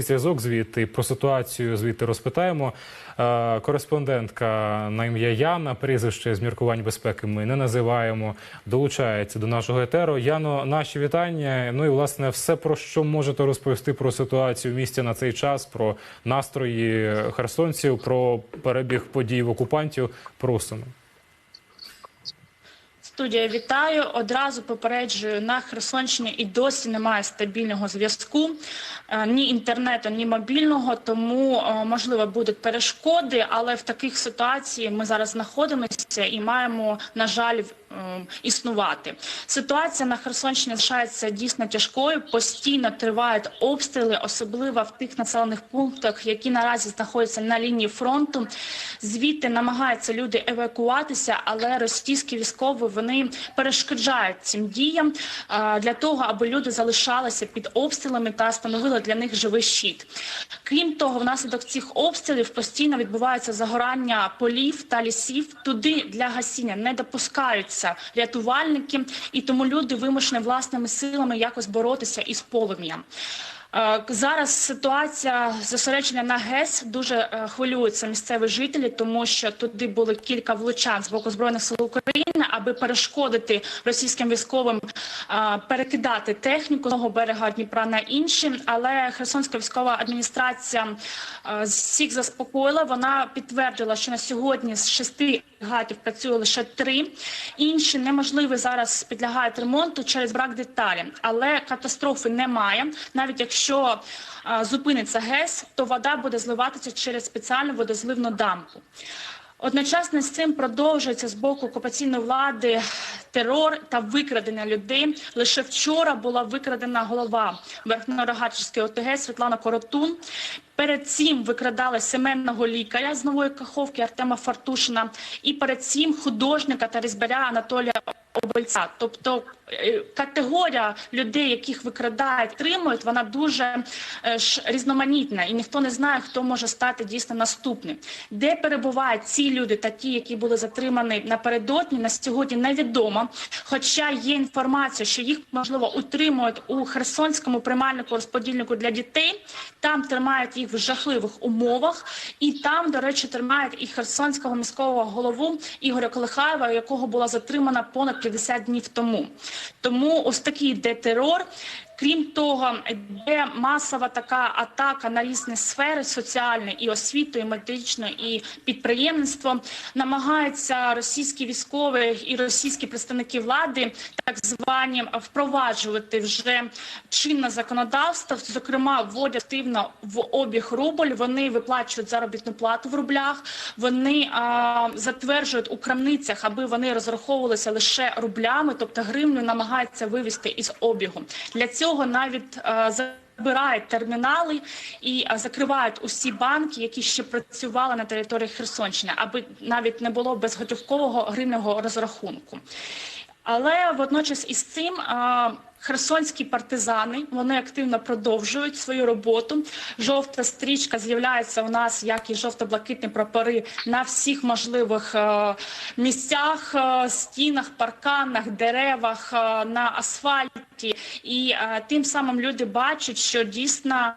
зв'язок звідти про ситуацію звідти розпитаємо. Е, Кореспондентка на ім'я Яна, прізвище з міркувань безпеки ми не називаємо. Долучається до нашого етеру. Яно, наші вітання. Ну і власне все про що можете розповісти про ситуацію в місті на цей час, про настрої херсонців, про перебіг подій в окупантів. Просимо. Студія вітаю. Одразу попереджую на Херсонщині і досі немає стабільного зв'язку е, ні інтернету, ні мобільного. Тому е, можливо будуть перешкоди, але в таких ситуаціях ми зараз знаходимося і маємо на жаль існувати. Ситуація на Херсонщині залишається дійсно тяжкою. Постійно тривають обстріли, особливо в тих населених пунктах, які наразі знаходяться на лінії фронту. Звідти намагаються люди евакуватися, але російські військові вони перешкоджають цим діям для того, аби люди залишалися під обстрілами та становили для них живий щит. Крім того, внаслідок цих обстрілів постійно відбувається загорання полів та лісів. Туди для гасіння не допускаються рятувальники, і тому люди вимушені власними силами якось боротися із полум'ям. Е, Зараз ситуація зосереджена на ГЕС дуже е, хвилюються місцеві жителі, тому що туди були кілька влучань з боку збройних сил України, аби перешкодити російським військовим е, перекидати техніку з одного берега Дніпра на інший. Але Херсонська військова адміністрація всіх заспокоїла. Вона підтвердила, що на сьогодні з шести гатів працює лише три. Інші неможливі зараз підлягають ремонту через брак деталі, але катастрофи немає. Навіть якщо а, зупиниться ГЕС, то вода буде зливатися через спеціальну водозливну дампу. Одночасно з цим продовжується з боку окупаційної влади терор та викрадення людей. Лише вчора була викрадена голова Верхньорогачівської ОТГ Світлана Коротун. Перед цим викрадали сімейного лікаря з нової каховки Артема Фартушина, і перед цим художника та різьбаря Анатолія Обольця. Тобто е, категорія людей, яких викрадають, тримують, вона дуже е, ж різноманітна, і ніхто не знає, хто може стати дійсно наступним. Де перебувають ці люди та ті, які були затримані напередодні, на сьогодні невідомо. Хоча є інформація, що їх можливо утримують у Херсонському приймальнику розподільнику для дітей. Там тримають їх в жахливих умовах, і там, до речі, тримають і херсонського міського голову Ігоря Колихаєва, якого була затримана понад 50 днів тому. Тому ось такий йде терор. Крім того, йде масова така атака на різні сфери соціальні, і освіту, і медичну, і підприємництво. Намагаються російські військові і російські представники влади так звані впроваджувати вже чинне законодавство. Зокрема, вводять активно в обіг рубль. Вони виплачують заробітну плату в рублях. Вони а, затверджують у крамницях, аби вони розраховувалися лише рублями, тобто гривню намагаються вивести із обігу. Для цього навіть а, Забирають термінали і закривають усі банки, які ще працювали на території Херсонщини, аби навіть не було безготівкового гривневого розрахунку. Але водночас із цим а, херсонські партизани вони активно продовжують свою роботу. Жовта стрічка з'являється у нас, як і жовто-блакитні прапори на всіх можливих а, місцях, а, стінах, парканах, деревах, а, на асфальті, і тим самим люди бачать, що дійсно.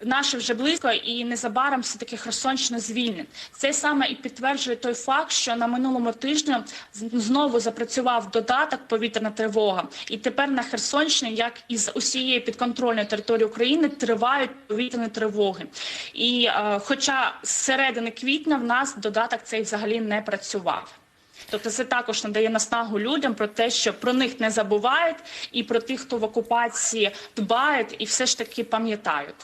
Наше вже близько, і незабаром все таки Херсонщина звільнить. Це саме і підтверджує той факт, що на минулому тижні знову запрацював додаток повітряна тривога, і тепер на Херсонщині, як і з усієї підконтрольної території України, тривають повітряні тривоги. І е, хоча з середини квітня в нас додаток цей взагалі не працював. Тобто це також надає наснагу людям про те, що про них не забувають, і про тих, хто в окупації дбають, і все ж таки пам'ятають.